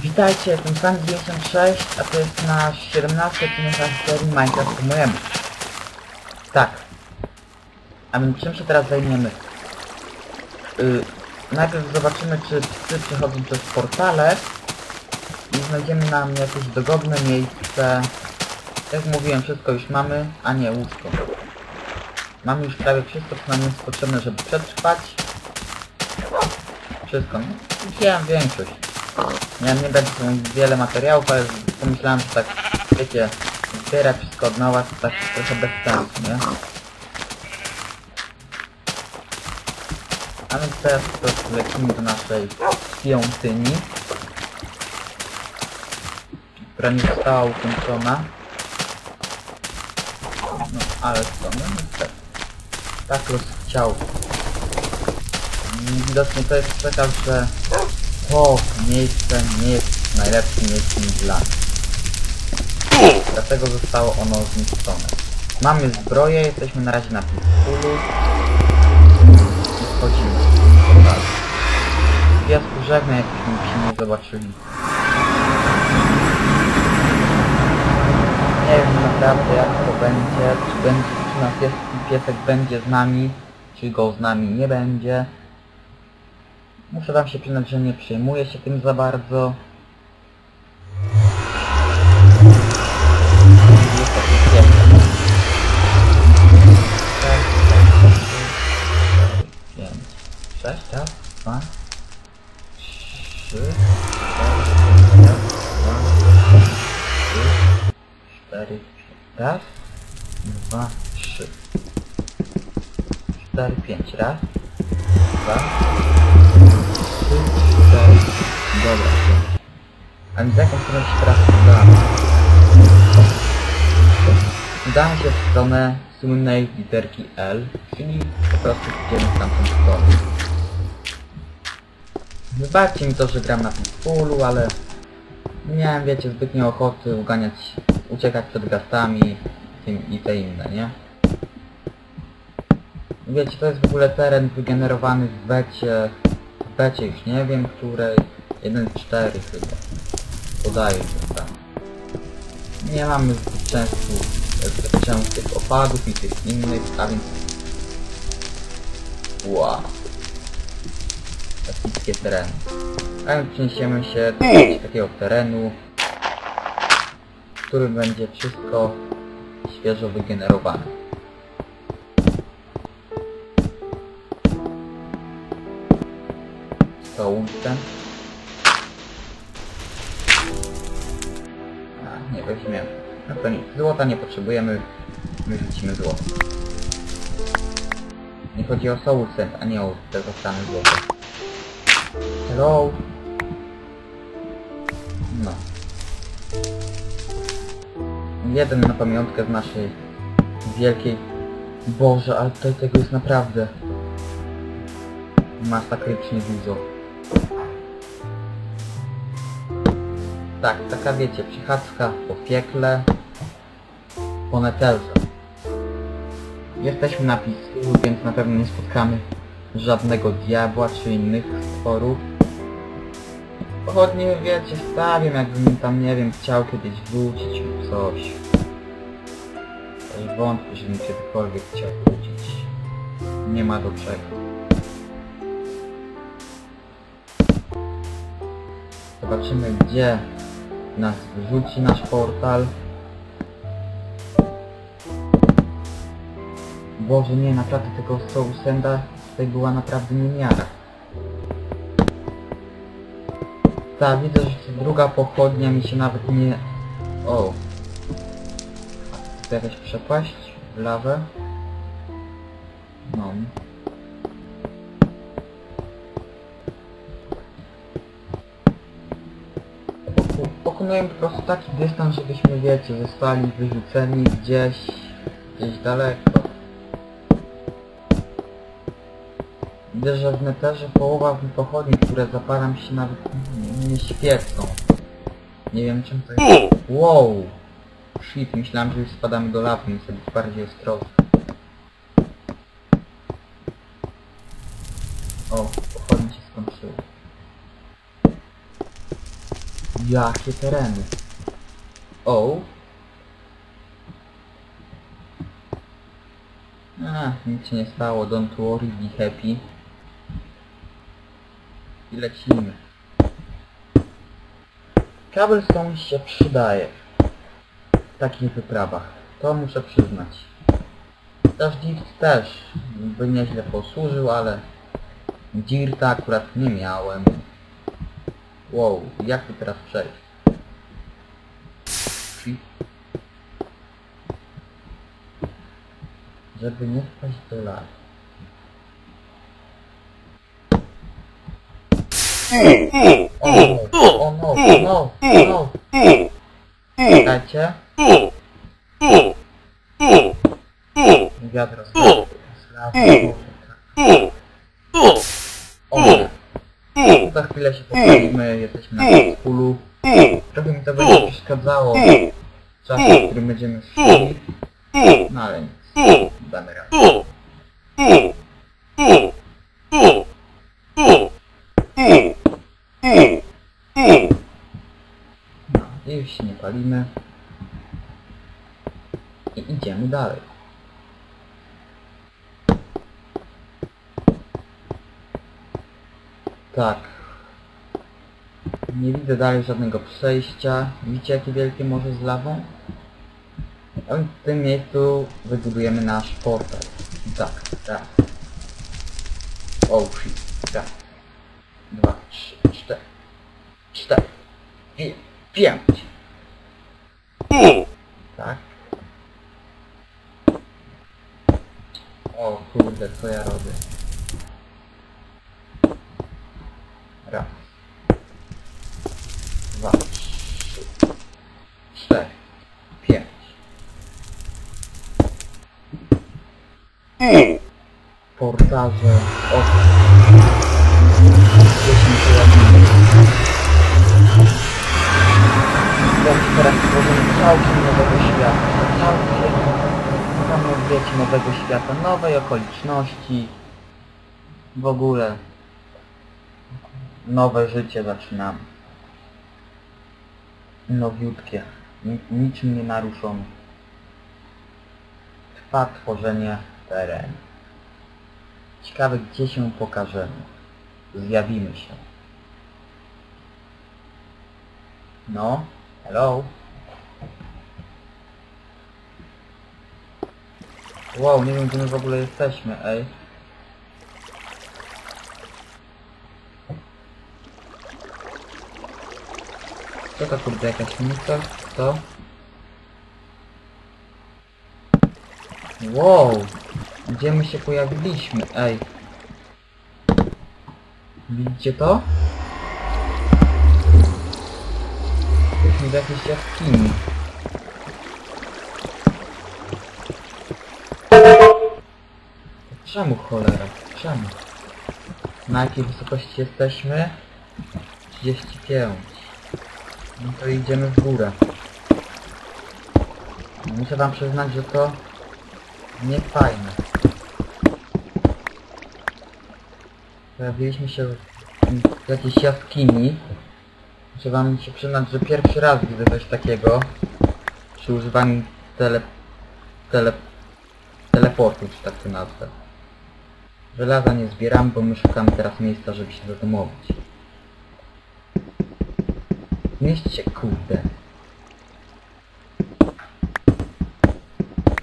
Witajcie, jestem San96, a to jest nasz 17 odcinek serii Minecraft Kumujemy. Tak. A więc czym się teraz zajmiemy? Y, najpierw zobaczymy, czy psy przechodzą przez portale i znajdziemy nam jakieś dogodne miejsce. Jak mówiłem, wszystko już mamy, a nie łóżko. Mamy już prawie wszystko, co nam jest potrzebne, żeby przetrwać. Wszystko. Wziąłem większość. Miałem nie dać wiele materiałów, ale pomyślałem, że tak, wiecie, zbierać wszystko od nowa, to tak trochę bez sensu, nie? A więc teraz po prostu lecimy do naszej świątyni, która nie została ukończona. No, ale co, no niestety. Tak los chciał. Widocznie to jest przekaz, że to miejsce nie jest najlepszym miejscem dla. Dlatego zostało ono zniszczone. Mamy zbroję, jesteśmy na razie na pulu. I wchodzimy. Tak. Gwiazd żegna, jakbyśmy się nie zobaczyli. Nie wiem naprawdę jak to będzie, czy będzie, czy nasz pies, piesek będzie z nami, czy go z nami nie będzie. Muszę wam się przyznać, że nie przejmuję się tym za bardzo. Sześć, raz, dwa, trzy, cztery, raz, dwa, trzy, cztery, raz, dwa, trzy, cztery, pięć, raz, dwa, dobra. A więc jaką stronę się teraz udamy? Udamy się w stronę słynnej literki L, czyli po prostu idziemy w tamtą stronę. Wybaczcie mi to, że gram na Pitbullu, ale nie miałem, wiecie, zbytnio ochoty uganiać, uciekać przed gastami tym i te inne, nie? Wiecie, to jest w ogóle teren wygenerowany w becie, becie już nie wiem, której, 1.4 chyba, podaje się tam. Nie mamy zbyt często, zbyt częstych opadów i tych innych, a więc... Wow. Epickie tereny. A więc przeniesiemy się do takiego terenu, w którym będzie wszystko świeżo wygenerowane. A, nie weźmiemy. No to nic. Złota nie potrzebujemy. Wyrzucimy złoto. Nie chodzi o soul sand, a nie o te zostane złoto. Hello? No. Jeden na pamiątkę z naszej wielkiej... Boże, ale tutaj tego jest naprawdę masakrycznie dużo. Tak, taka wiecie, przychadzka po piekle, po netelze. Jesteśmy na pisku, więc na pewno nie spotkamy żadnego diabła czy innych stworów. Pochodnie, wiecie, stawiam, jakbym tam, nie wiem, chciał kiedyś wrócić lub coś. Ale wątpię, żebym kiedykolwiek chciał wrócić. Nie ma do czego. Zobaczymy, gdzie nas wrzuci nasz portal. Boże, nie, naprawdę tego Soul Senda tutaj była naprawdę niemiara. Tak, widzę, że ta druga pochodnia mi się nawet nie... O! Tu jakaś przepaść w lawę. Dystans, żebyśmy, wiecie, zostali wyrzuceni gdzieś, gdzieś daleko. Widzę, że w neterze połowa pochodni, które zapalam się nawet nie, nie świecą. Nie wiem czym to jest. Wow! Shit, myślałem, że już spadamy do lawy, muszę być bardziej ostrożny. O, pochodnie się skończyły. Jakie tereny? O. A, nic się nie stało, don't worry, be happy. I lecimy. Cobblestone się przydaje w takich wyprawach. To muszę przyznać. Też Dirt też by nieźle posłużył, ale Dirta akurat nie miałem. Wow, jak tu teraz przejść? Czyli- Żeby nie wpaść do lat. O no, o no, no, no. Czekajcie. Wiatr rozwalił. O. Za chwilę się poprawimy, jesteśmy na polu. Trochę mi to będzie przeszkadzało w czasie, w którym będziemy szli. No ale nic. Damy radę. No, i już się nie palimy. I idziemy dalej. Tak. Nie widzę dalej żadnego przejścia. Widzicie jakie wielkie morze z lawą? A więc w tym miejscu wybudujemy nasz portal. Tak, tak. Oh shit. Tak. Dwa, trzy, cztery. Cztery. Pię- Pięć. Tak. O kurde, co ja robię? Raz. Dwa. Trzy. Cztery. Pięć. Portaże. O. Dziesięć lat. Więc teraz tworzymy całkiem nowego świata. Całkiem, tam wiecie, nowego świata, nowej okoliczności. W ogóle nowe życie zaczynamy. Nowiutkie, ni- niczym nie naruszone. Trwa tworzenie terenu. Ciekawe gdzie się pokażemy. Zjawimy się. No, hello. Wow, nie wiem gdzie my w ogóle jesteśmy, ej. Co to kurde, jakaś misja? Co? Wow! Gdzie my się pojawiliśmy? Ej. Widzicie to? Jesteśmy w jakiejś jaskini. Czemu cholera? Czemu? Na jakiej wysokości jesteśmy? 35. No to idziemy w górę. Muszę wam przyznać, że to nie fajne. Pojawiliśmy się w jakiejś jaskini. Muszę wam się przyznać, że pierwszy raz widzę coś takiego przy używaniu tele... tele... teleportu, czy tak to nazwę. Żelaza nie zbieram, bo my szukamy teraz miejsca, żeby się zadomowić. Mieście, kurde.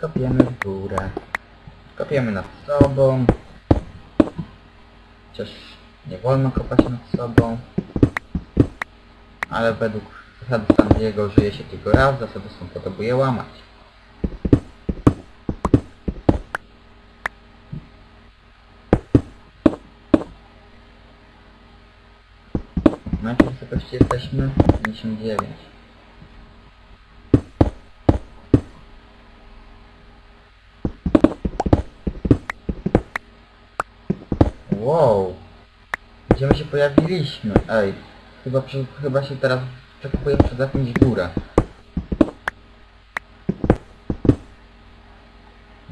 Kopiemy w górę. Kopiemy nad sobą. Chociaż nie wolno kopać nad sobą. Ale według zasady San Diego żyje się tylko raz, zasady są po je łamać. Na jakiej wysokości jesteśmy? 59. Wow! Gdzie my się pojawiliśmy? Ej, chyba, chyba się teraz przekopuję przez jakąś górę.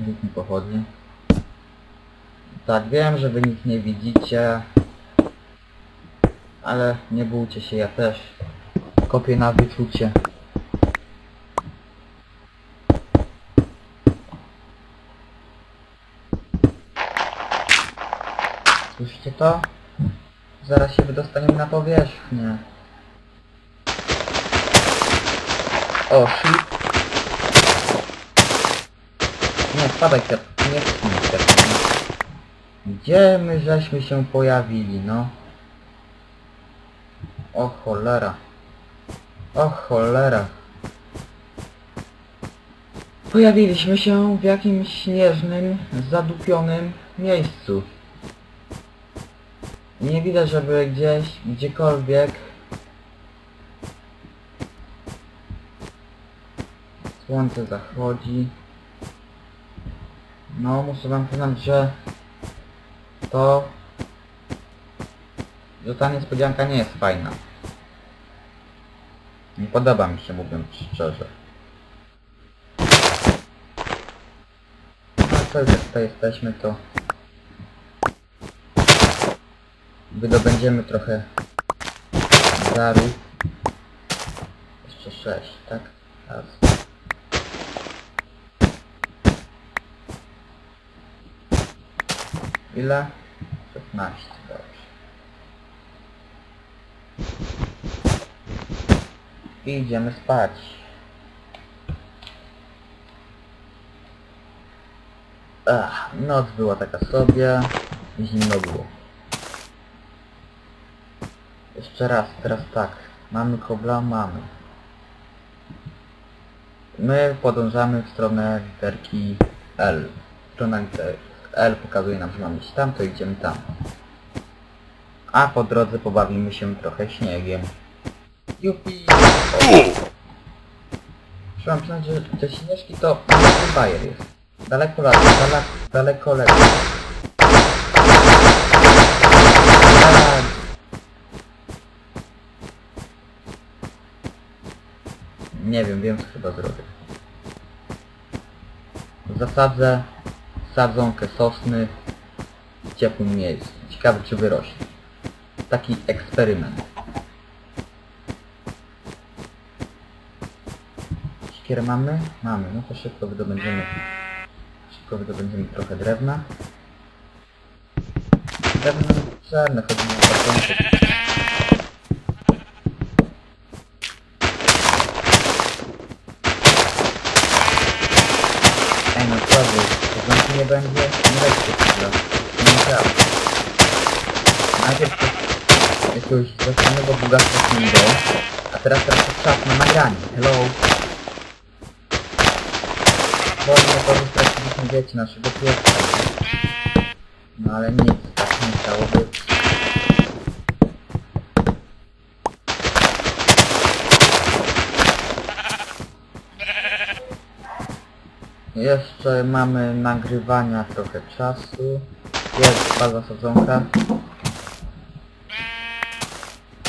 Nikt mi pochodnie. Tak, wiem, że wy nic nie widzicie. Ale nie bójcie się, ja też. kopię na wyczucie. Słyszycie to? Zaraz się wydostaniemy na powierzchnię. O, shit. Nie, spadaj Kep, nie chcę Kep. Gdzie my żeśmy się pojawili, no? O cholera. O cholera. Pojawiliśmy się w jakimś śnieżnym, zadupionym miejscu. Nie widać, żeby gdzieś, gdziekolwiek Słońce zachodzi. No, muszę wam przyznać, że to... że ta niespodzianka nie jest fajna. Nie podoba mi się, mówiąc szczerze. No, to jak tutaj jesteśmy, to... Wydobędziemy trochę zaru. Jeszcze sześć, tak? Raz. Ile? 16, dobrze. I idziemy spać. Ach, noc była taka sobie, zimno było. Jeszcze raz, teraz tak. Mamy kobla? Mamy. My podążamy w stronę literki L. Strona L pokazuje nam, że mamy iść tam, to idziemy tam. A po drodze pobawimy się trochę śniegiem. Jupi! Trzeba przyznać, że te śnieżki to bajer jest. Daleko lat, daleko, daleko lepiej. Tak. Nie wiem, wiem co chyba zrobię. Zasadzę sadzonkę sosny w ciepłym miejscu. Ciekawe czy wyrośnie. Taki eksperyment. Siekierę mamy? Mamy. No to szybko wydobędziemy. Szybko wydobędziemy trochę drewna. Drewno potrzebne, chodzi o sadzonkę. Ej no co wy, to znaczy nie będzie? Nie weźcie chwilę. Nie działa. Najpierw to jakiegoś zastanego bogactwa Kingo, a teraz teraz to czas na nagranie. Hello. Wolno że straciliśmy dzieci naszego pieska. No ale nic, tak nie chciało być. Jeszcze mamy nagrywania trochę czasu. Jest baza sadzonka.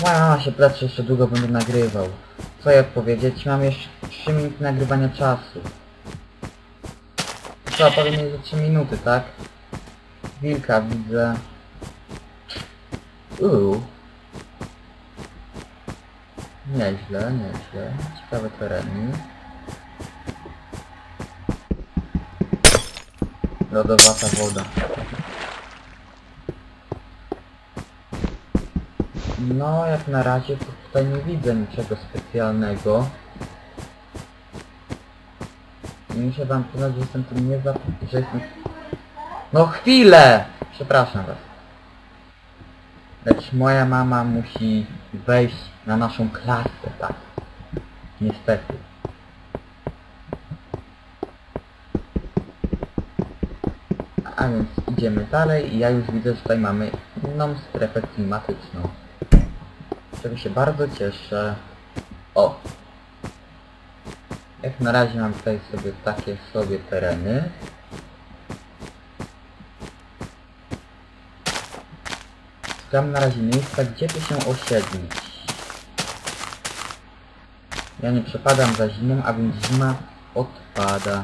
Moja mama się pleczy, jeszcze długo będę nagrywał. Co ja powiedzieć? Mam jeszcze 3 minuty nagrywania czasu. Trzeba powiedzieć, że 3 minuty, tak? Wilka widzę. Uuu. Nieźle, nieźle. Ciekawe tereny. Lodowata woda. No, jak na razie to tutaj nie widzę niczego specjalnego. I muszę wam przyznać, że jestem tym nie za... że jestem... No chwilę! Przepraszam was. Lecz moja mama musi wejść na naszą klasę, tak. Niestety. A więc idziemy dalej i ja już widzę, że tutaj mamy inną strefę klimatyczną. Czego się bardzo cieszę. O! Jak na razie mam tutaj sobie takie sobie tereny. Szukam na razie miejsca, gdzie by się osiedlić. Ja nie przepadam za zimą, a więc zima odpada.